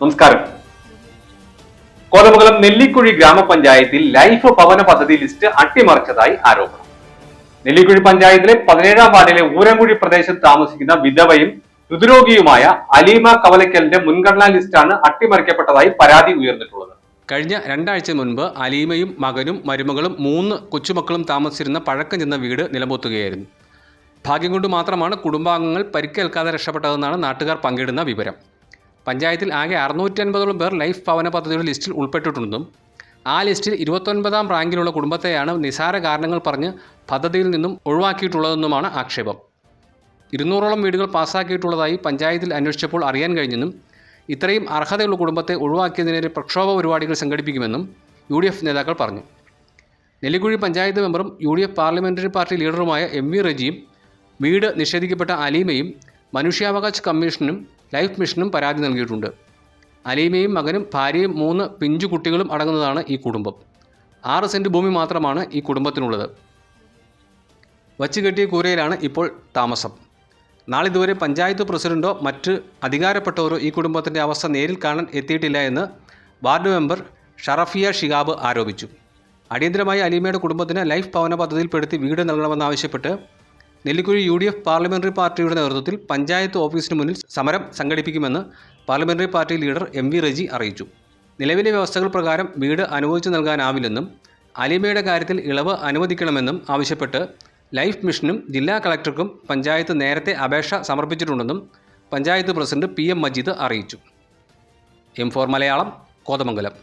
നമസ്കാരം. കോതമംഗലം നെല്ലിക്കുഴി ഗ്രാമപഞ്ചായത്തിൽ ലൈഫ് ഭവന പദ്ധതി ലിസ്റ്റ് അട്ടിമറിച്ചതായി ആരോപണം. നെല്ലിക്കുഴി പഞ്ചായത്തിലെ പതിനേഴാം വാർഡിലെ ഊരൻകുഴി പ്രദേശത്ത് താമസിക്കുന്ന വിധവയും ഹൃദ്രോഗിയുമായ അലീമ കവലക്കലിന്റെ മുൻഗണനാ ലിസ്റ്റാണ് അട്ടിമറിക്കപ്പെട്ടതായി പരാതി ഉയർന്നിട്ടുള്ളത്. കഴിഞ്ഞ രണ്ടാഴ്ച മുൻപ് അലീമയും മകനും മരുമകളും മൂന്ന് കൊച്ചുമക്കളും താമസിച്ചിരുന്ന പഴക്കം ചെന്ന വീട് നിലംപൊത്തുകയായിരുന്നു. ഭാഗ്യം കൊണ്ട് മാത്രമാണ് കുടുംബാംഗങ്ങൾ പരിക്കേൽക്കാതെ രക്ഷപ്പെട്ടതെന്നാണ് നാട്ടുകാർ പങ്കിടുന്ന വിവരം. പഞ്ചായത്തിൽ ആകെ അറുന്നൂറ്റി അൻപതോളം പേർ ലൈഫ് ഭവന പദ്ധതിയുടെ ലിസ്റ്റിൽ ഉൾപ്പെട്ടിട്ടുണ്ടെന്നും ആ ലിസ്റ്റിൽ ഇരുപത്തൊൻപതാം റാങ്കിലുള്ള കുടുംബത്തെയാണ് നിസാര കാരണങ്ങൾ പറഞ്ഞ് പദ്ധതിയിൽ നിന്നും ഒഴിവാക്കിയിട്ടുള്ളതെന്നുമാണ് ആക്ഷേപം. ഇരുന്നൂറോളം വീടുകൾ പാസ്സാക്കിയിട്ടുള്ളതായി പഞ്ചായത്തിൽ അന്വേഷിച്ചപ്പോൾ അറിയാൻ കഴിഞ്ഞെന്നും ഇത്രയും അർഹതയുള്ള കുടുംബത്തെ ഒഴിവാക്കിയതിനെതിരെ പ്രക്ഷോഭ പരിപാടികൾ സംഘടിപ്പിക്കുമെന്നും യു ഡി എഫ് നേതാക്കൾ പറഞ്ഞു. നെല്ലിക്കുഴി പഞ്ചായത്ത് മെമ്പറും U D F parliamentary party ലീഡറുമായ M V റജിയും വീട് നിഷേധിക്കപ്പെട്ട അലീമയും മനുഷ്യാവകാശ കമ്മീഷനും ലൈഫ് മിഷനും പരാതി നൽകിയിട്ടുണ്ട്. അലീമയും മകനും ഭാര്യയും മൂന്ന് പിഞ്ചു കുട്ടികളും അടങ്ങുന്നതാണ് ഈ കുടുംബം. ആറ് സെന്റ് ഭൂമി മാത്രമാണ് ഈ കുടുംബത്തിനുള്ളത്. വച്ച് കെട്ടിയ കൂരയിലാണ് ഇപ്പോൾ താമസം. നാളിതുവരെ പഞ്ചായത്ത് പ്രസിഡന്റോ മറ്റ് അധികാരപ്പെട്ടവരോ ഈ കുടുംബത്തിന്റെ അവസ്ഥ നേരിൽ കാണാൻ എത്തിയിട്ടില്ല എന്ന് വാർഡ് മെമ്പർ ഷറഫിയ ഷിഹാബ് ആരോപിച്ചു. അടിയന്തരമായി അലീമയുടെ കുടുംബത്തിന് ലൈഫ് ഭവന പദ്ധതിയിൽപ്പെടുത്തി വീട് നൽകണമെന്നാവശ്യപ്പെട്ട് Nellikuzhi U D F parliamentary പാർട്ടിയുടെ നേതൃത്വത്തിൽ പഞ്ചായത്ത് ഓഫീസിന് മുന്നിൽ സമരം സംഘടിപ്പിക്കുമെന്ന് parliamentary party leader M V Reji അറിയിച്ചു. നിലവിലെ വ്യവസ്ഥകൾ പ്രകാരം വീട് അനുവദിച്ചു നൽകാനാവില്ലെന്നും അലിമയുടെ കാര്യത്തിൽ ഇളവ് അനുവദിക്കണമെന്നും ആവശ്യപ്പെട്ട് ലൈഫ് മിഷനും ജില്ലാ കളക്ടർക്കും പഞ്ചായത്ത് നേരത്തെ അപേക്ഷ സമർപ്പിച്ചിട്ടുണ്ടെന്നും panchayat president P M Majeed അറിയിച്ചു. M four Malayalam Kothamangalam.